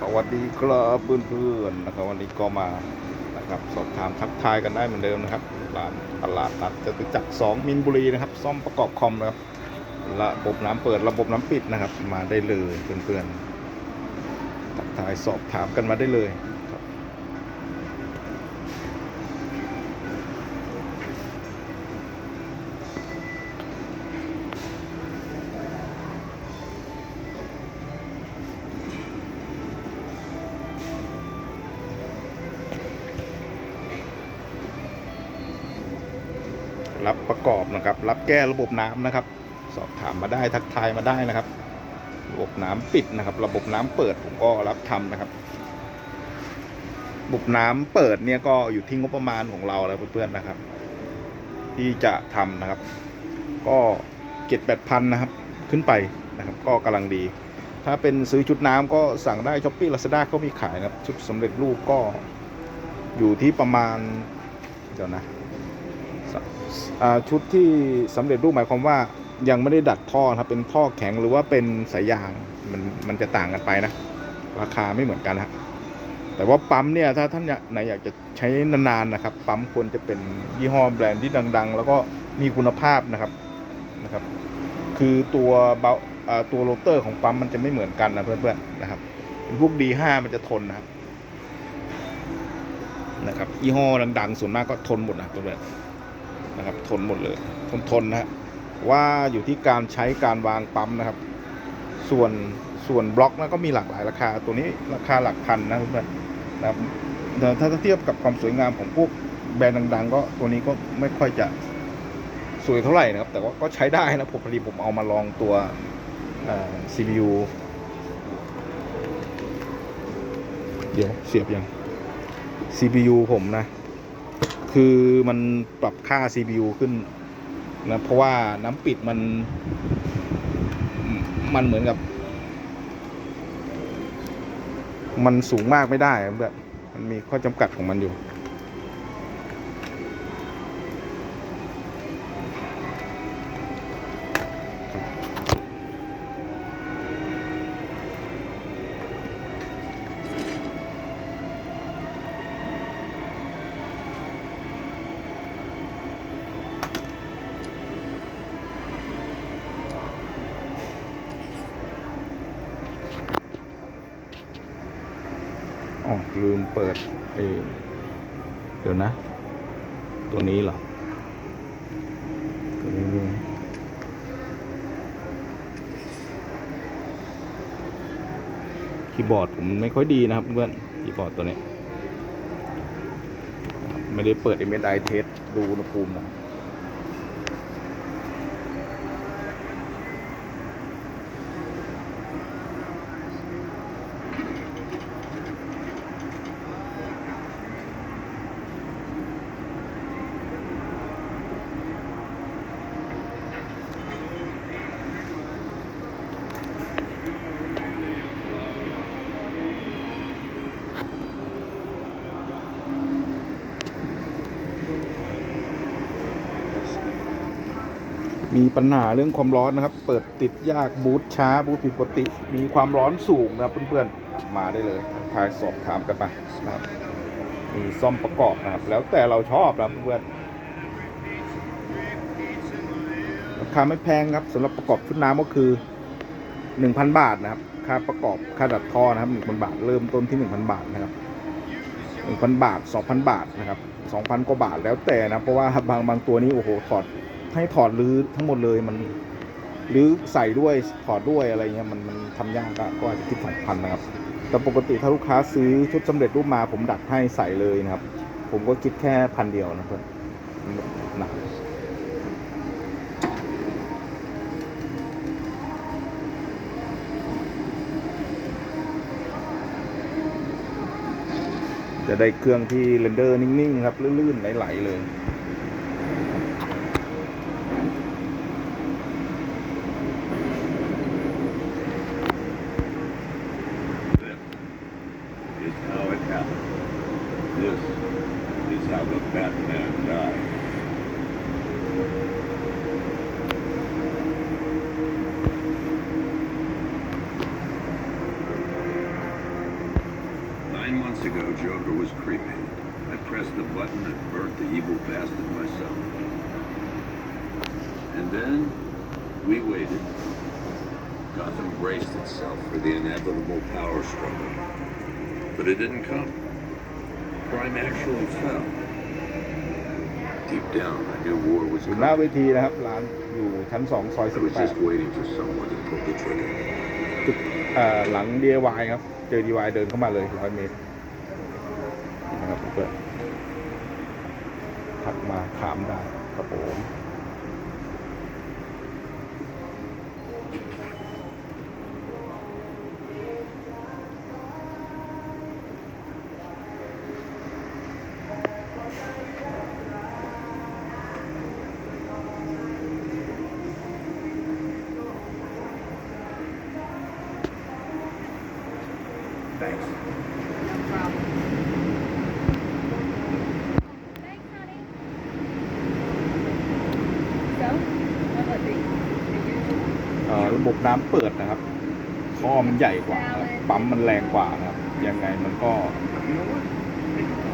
สวัสดีครับเพื่อนๆนะครับวันนี้ก็มานะครับสอบถามทักทายกันได้เหมือนเดิมนะครับร้านตลาดนัดจตุจักร2มินบุรีนะครับ ซ่อมประกอบคอมนะครับระบบน้ำเปิดระบบน้ำปิดนะครับ มาได้เลยเพื่อนๆทักทายสอบถามกันมาได้เลย รับประกอบนะครับ รับแก้ระบบน้ำนะครับ สอบถามมาได้ทักทายมาได้นะครับ ระบบน้ำปิดนะครับ ระบบน้ำเปิดผมก็รับทำนะครับ ระบบน้ำเปิดเนี่ยก็อยู่ที่งบประมาณของเราแล้วเพื่อนๆนะครับ ที่จะทำนะครับ ก็เจ็ดแปดพันนะครับ ขึ้นไปนะครับ ก็กำลังดี ถ้าเป็นซื้อชุดน้ำก็สั่งได้ช้อปปี้ลาซาด้าก็มีขายนะครับ ชุดสำเร็จรูปก็อยู่ที่ประมาณเดี๋ยวนะ ชุดที่สำเร็จรูปหมายความว่ายังไม่ได้ดัดท่อครับเป็นท่อแข็งหรือว่าเป็นสายยางมันมันจะต่างกันไปนะ ราคาไม่เหมือนกันนะแต่ว่าปั๊มเนี่ยถ้าท่านไหนอยากจะใช้นานๆนะครับ ปั๊มควรจะเป็นยี่ห้อแบรนด์ที่ดัง ๆ แล้วก็มีคุณภาพนะครับนะครับ คือตัวเบาตัวโรเตอร์ของปั๊มมันจะไม่เหมือนกันนะเพื่อนๆนะครับเป็นพวก D5 มันจะทนนะครับนะครับยี่ห้อดังๆส่วนมากก็ทนหมดนะเพื่อนๆ นะครับ ทนหมดเลย ทนทนนะฮะว่าอยู่ที่การใช้การวางปั๊มนะครับ ส่วนส่วนบล็อกนะก็มีหลากหลายราคา ตัวนี้ราคาหลักพันนะเพื่อนนะครับถ้าเทียบกับความสวยงามของพวกแบรนด์ดัง ๆ ก็ตัวนี้ก็ไม่ค่อยจะสวยเท่าไหร่นะครับ แต่ว่าก็ใช้ได้นะผมพอดีผมเอามาลองตัว CPU เดี๋ยวเสียบยัง CPU ผมนะ คือมันปรับค่า CPU ขึ้นนะเพราะว่าน้ำปิดมัน มันเหมือนกับ มันสูงมากไม่ได้แบบมันมีข้อจำกัดของมันอยู่ อ๋อลืมเปิดเอเดี๋ยวนะ ตัวนี้เหรอตัวนี้คีย์บอร์ดผมไม่ค่อยดีนะครับเพื่อนคีย์บอร์ดตัวนี้ ไม่ได้เปิด MSI test ดูอุณหภูมินะ มีปัญหาเรื่องความร้อนนะครับ เปิดติดยากบูทช้าบูทผิดปกติ มีความร้อนสูงนะครับเพื่อนๆ มาได้เลยทายสอบถามกันไปนะครับมีซ่อมประกอบนะครับ แล้วแต่เราชอบนะเพื่อนๆราคาไม่แพงครับสำหรับประกอบชุดน้ำก็คือ 1,000 บาทนะครับ ค่าประกอบค่าดัดท่อนะครับ1,000บาท เริ่มต้นที่ 1,000 บาทนะครับ1,000 บาท 2,000 บาทนะครับ2,000กว่าบาทแล้วแต่นะเพราะว่าบางบางตัวนี้โอ้โหถอด ให้ถอดรื้อทั้งหมดเลยมันหรือใส่ด้วยถอดด้วยอะไรเงี้ยมันมันทำยากก็อาจจะคิดสองพันนะครับ แต่ปกติถ้าลูกค้าซื้อชุดสำเร็จรูปมาผมดัดให้ใส่เลยนะครับ ผมก็คิดแค่พันเดียวนะเพื่อนนะจะได้เครื่องที่เรนเดอร์นิ่งๆครับลื่นๆไหลๆเลย ago, Joker was cremated. I pressed the button and burnt the evil bastard myself. And then we waited. Gotham braced itself for the inevitable power struggle. But it didn't come. Crime actually fell. Deep down, I knew war was อยู่หน้า coming. เวทีนะครับร้านอยู่ชั้นสองซอย I สิบ was แปด just waiting for someone to pull the trigger. จุดเอ่อหลัง DIY ครับ เจอ DIY เดินเข้ามาเลยร้อยเมตร นะครับเพื่อนถัดมาถามได้ครับผม Thanks. Thanks, honey. So, what was it? The usual? เอ่อระบบ น้ำเปิดนะครับท่อมันใหญ่กว่าครับปั๊มมันแรงกว่านะครับ ยังไงมันก็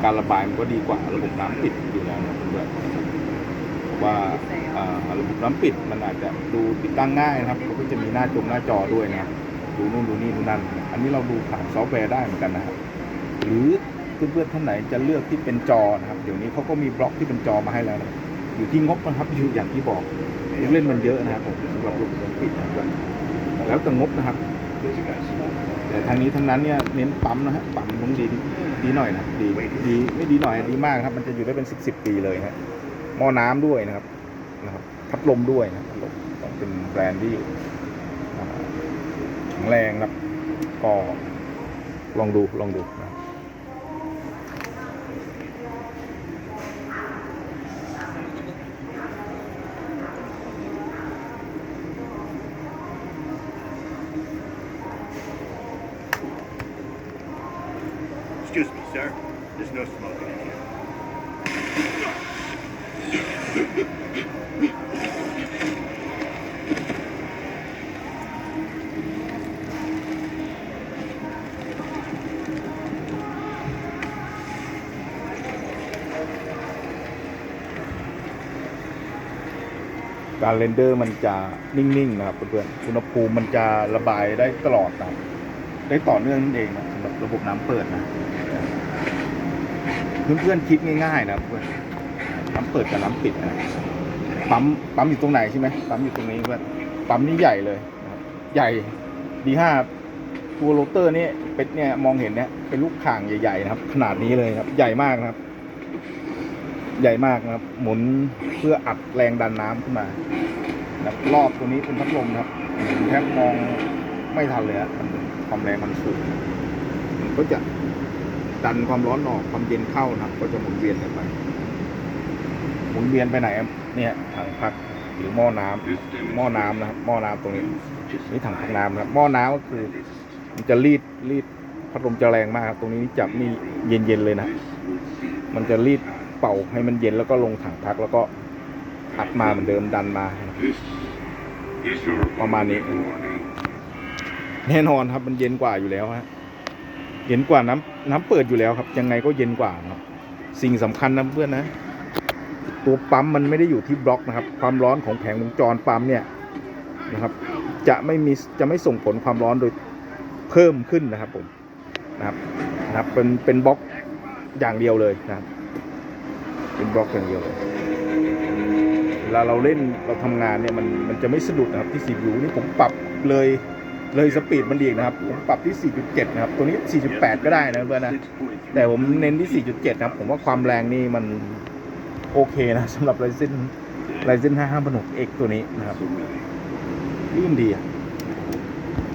การระบายมันก็ดีกว่าระบบน้ำปิดอยู่แล้วนะเพื่อนว่าระบบน้ำปิดมันอาจจะดูติดตั้งง่ายนะครับเขาก็จะมีหน้าจงหน้าจอด้วยนะครับดูนู่นดูนี่ดูนั่น อันนี้เราดูผ่านซอฟต์แวร์ได้เหมือนกันนะครับ หรือเพื่อนๆท่านไหนจะเลือกที่เป็นจอนะครับ เดี๋ยวนี้เขาก็มีบล็อกที่เป็นจอมาให้แล้วนะอยู่ที่งบนะครับอยู่อย่างที่บอกเล่นมันเยอะนะครับผมสำหรับระบบน้ำปิดนะครับ แล้วแต่งบนะครับ แต่ทางนี้ทั้งนั้นเนี่ยเน้นปั๊มนะฮะปั๊มลงดีดีหน่อยนะดีดีไม่ดีหน่อยดีมากครับ มันจะอยู่ได้เป็นสิบสิบปีเลยฮะหม้อน้ำด้วยนะครับนะครับ พัดลมด้วยนะพัดลมต้องเป็นแบรนด์ที่แข็งแรงครับก็ลองดูลองดูนะครับ Excuse me, sir. There's no smoking in here. การเรนเดอร์มันจะนิ่งๆนะครับเพื่อนๆอุณหภูมิมันจะระบายได้ตลอดนะครับได้ต่อเนื่องนั่นเองนะสำหรับระบบน้ำเปิดนะ เพื่อนๆคิดง่ายๆนะเพื่อนน้ำเปิดกับน้ำปิดนะปั๊มปั๊มอยู่ตรงไหนใช่ไหมปั๊มอยู่ตรงนี้เพื่อนปั๊มนี่ใหญ่เลย ใหญ่ดีห้าตัวโรเตอร์นี่เป็ดเนี่ยมองเห็นเนี่ยเป็นลูกข่างใหญ่ๆนะครับ ขนาดนี้เลยครับ ใหญ่มากนะครับ ใหญ่มากนะครับ หมุนเพื่ออัดแรงดันน้ำขึ้นมานะรอบตัวนี้เป็นพัดลมนะครับแทบมองไม่ทันเลยอะความแรงมันสูงก็จะ ดันความร้อนออกความเย็นเข้านะครับก็จะหมุนเวียนกันไปหมุนเวียนไปไหนเนี่ยถังพักหรือหม้อน้ำ This หม้อน้ำนะครับหม้อน้ำตรงนี้นี่ถังพักน้ำนะครับหม้อน้ำก็คือ มันจะรีดรีดพัดลมจะแรงมากครับตรงนี้จับนี่เย็นๆเลยนะ มันจะรีดเป่าให้มันเย็นแล้วก็ลงถังพักแล้วก็อัดมาเหมือนเดิมดันมา ประมาณนี้ แน่นอนครับมันเย็นกว่าอยู่แล้วฮะ เย็นกว่าน้ำน้ำเปิดอยู่แล้วครับ ยังไงก็เย็นกว่าครับ สิ่งสำคัญนะเพื่อนนะ ตัวปั๊มมันไม่ได้อยู่ที่บล็อกนะครับ ความร้อนของแผงวงจรปั๊มเนี่ยนะครับ จะไม่มีจะไม่ส่งผลความร้อนโดยเพิ่มขึ้นนะครับผมนะครับนะครับเป็นเป็นบล็อกอย่างเดียวเลยนะครับ เป็นบล็อกอย่างเดียวเลยเวลาเราเล่นเราทำงานเนี่ยมันมันจะไม่สะดุดนะครับที่ CPU นี่ผมปรับเลย เลยสปีดมันดีนะครับผมปรับที่ 4.7 นะครับ ตัวนี้ 4.8 ก็ได้นะเพื่อนนะ แต่ผมเน้นที่ 4.7 นะครับ ผมว่าความแรงนี่มันโอเคนะสำหรับ Ryzen Ryzen 5 5600X ตัวนี้นะครับลื่นดีอะ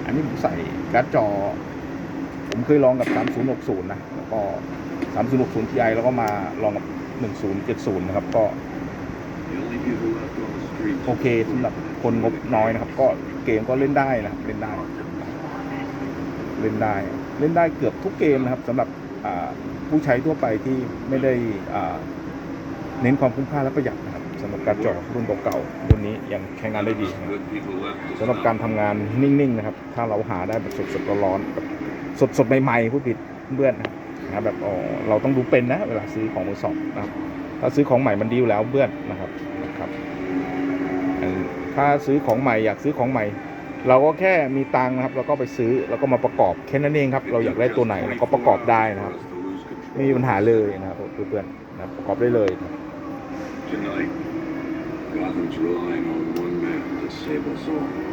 อันนี้ผมใส่การ์ดจอ ผมเคยลองกับ 3060 นะ แล้วก็ 3060 Ti แล้วก็มาลองกับ 1070 นะครับ ก็ โอเคสำหรับคนงบน้อยนะครับ ก็ เกมก็เล่นได้นะเล่นได้ เล่นได้เล่นได้เกือบทุกเกมนะครับสำหรับผู้ใช้ทั่วไปที่ไม่ได้เน้นความคุ้มค่าและประหยัดนะครับสำหรับการจอรุ่นเก่าๆรุ่นนี้ยังใช้งานได้ดีนะสำหรับการทำงานนิ่งๆนะครับ ถ้าเราหาได้แบบสดๆร้อนๆแบบสดๆใหม่ๆพูดผิดเพื่อนนะครับแบบอ๋อเราต้องดูเป็นนะ เวลาซื้อของมือสองนะครับถ้าซื้อของใหม่มันดีอยู่แล้วเพื่อนนะครับนะครับ ถ้าซื้อของใหม่อยากซื้อของใหม่ เราก็แค่มีตังนะครับเราก็ไปซื้อแล้วก็มาประกอบแค่นั้นเองครับ เราอยากได้ตัวไหนเราก็ประกอบได้นะครับไม่มีปัญหาเลยนะครับเพื่อนๆนะรประกอบได้เลยนะครับ Tonight, Gotham's relying on one man to save us all.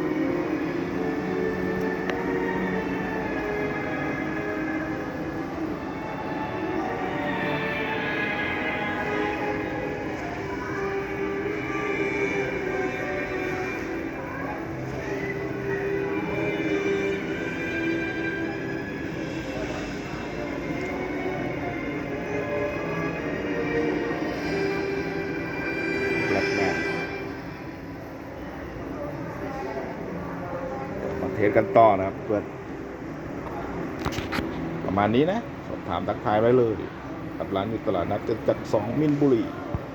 สกันต่อนะครับเพื่อนประมาณนี้นะ สอบถามทักทายไว้เลยกับร้านอยู่ตลาดนัดจะจัดสองมินบุรี